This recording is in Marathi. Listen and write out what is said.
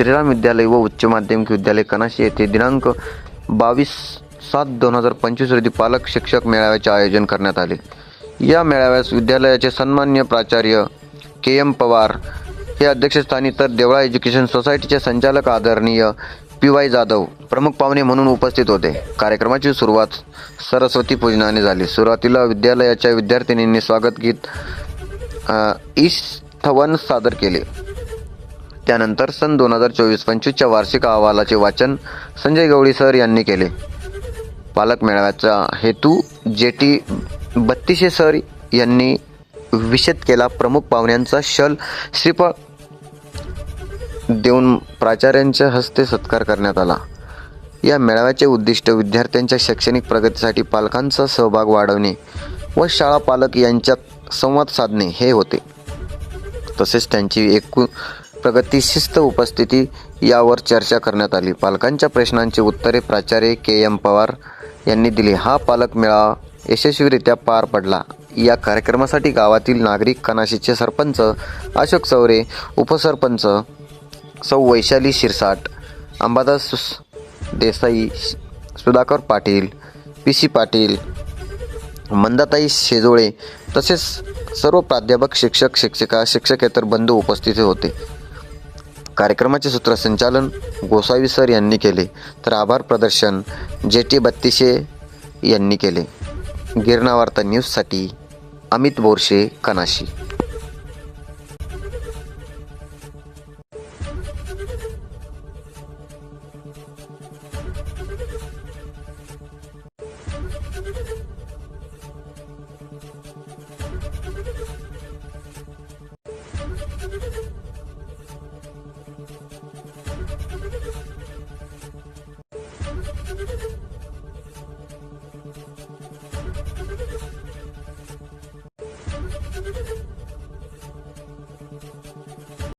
श्रीराम विद्यालय व उच्च माध्यमिक विद्यालय कनाशी येथे दिनांक बावीस सात दोन हजार पंचवीस रोजी पालक शिक्षक मेळाव्याचे आयोजन करण्यात आले. या मेळाव्यास विद्यालयाचे सन्मान्य प्राचार्य के एम पवार हे अध्यक्षस्थानी तर देवळा एज्युकेशन सोसायटीचे संचालक आदरणीय पी वाय जाधव प्रमुख पाहुणे म्हणून उपस्थित होते. कार्यक्रमाची सुरुवात सरस्वती पूजनाने झाली. सुरुवातीला विद्यालयाच्या विद्यार्थिनींनी स्वागत गीत अ, सादर केले. त्यानंतर सन दोन हजार चोवीस पंचवीसच्या वार्षिक अहवालाचे वाचन संजय गवळी सर यांनी केले. पालक मेळाव्याचा हेतू जे टी बत्तीशे सर यांनी विषद केला. प्रमुख पाहुण्यांचा शल श्रीफळ देऊन प्राचार्यांच्या हस्ते सत्कार करण्यात आला. या मेळाव्याचे उद्दिष्ट विद्यार्थ्यांच्या शैक्षणिक प्रगतीसाठी पालकांचा सहभाग वाढवणे व शाळा पालक यांच्यात संवाद साधणे हे होते. तसेच त्यांची एकूण प्रगतिशिस्त उपस्थिती यावर चर्चा करण्यात आली. पालकांच्या प्रश्नांची उत्तरे प्राचार्य के. एम. पवार यांनी दिली. हा पालक मेळावा यशस्वीरित्या पार पडला. या कार्यक्रमासाठी गावातील नागरिक कनाशीचे सरपंच अशोक चौरे उपसरपंच सौ. वैशाली शिरसाट अंबादास देसाई सुधाकर पाटील पी. सी. पाटील मंदाताई शेजोळे तसेच सर्व प्राध्यापक शिक्षक शिक्षिका शिक्षकेतर बंधू उपस्थित होते. कार्यक्रमाचे सूत्रसंचालन गोसावी सर यांनी केले. तर आभार प्रदर्शन जे टी बत्तीशे यांनी केले. गिरणावार्ता न्यूजसाठी अमित बोरशे कनाशी.